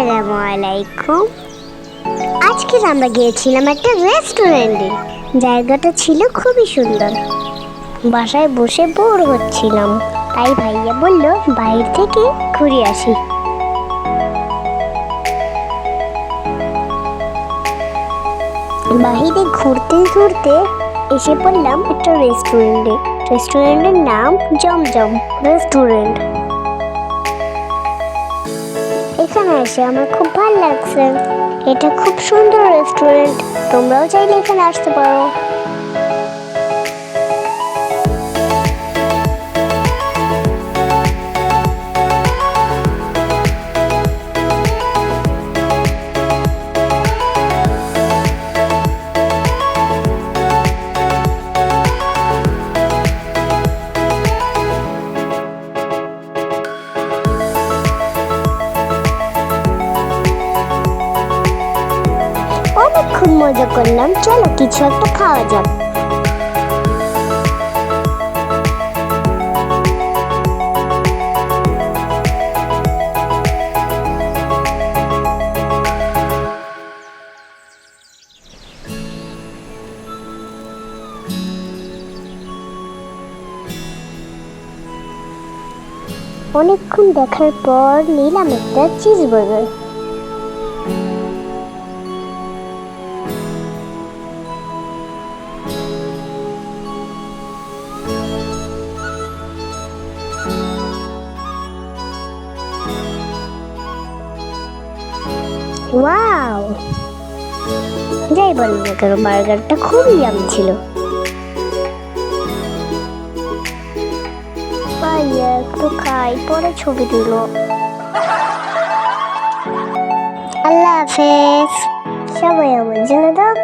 আসসালামু আলাইকুম। আজকে আমরা গিয়েছিলাম একটা রেস্টুরেন্টে জায়গাটা ছিল খুবই সুন্দর। বাসায় বসে বোর হচ্ছিলাম। তাই ভাইয়া বলল, বাইরে থেকে ঘুরে আসি। বাহিরে ঘুরতে ঘুরতে এসে পড়লাম একটা রেস্টুরেন্টে রেস্টুরেন্টের নাম জমজম রেস্টুরেন্ট এসে আমার খুব ভালো লাগছে। এটা খুব সুন্দর রেস্টুরেন্ট তোমরাও চাইলে এখানে আসতে পারো। অনেকক্ষণ মজা করলাম। চলো, কিছু একটা খাওয়া যাক। অনেকক্ষণ দেখার পর নিলাম একটা চিজ বার্গার ওয়াও যাই বল না কেন, বার্গারটা খুবই ইয়াম ছিল। একটু খাই, পরে ছবি তুলো আল্লাহ হাফেজ। সবাই আমার জন্য দোয়া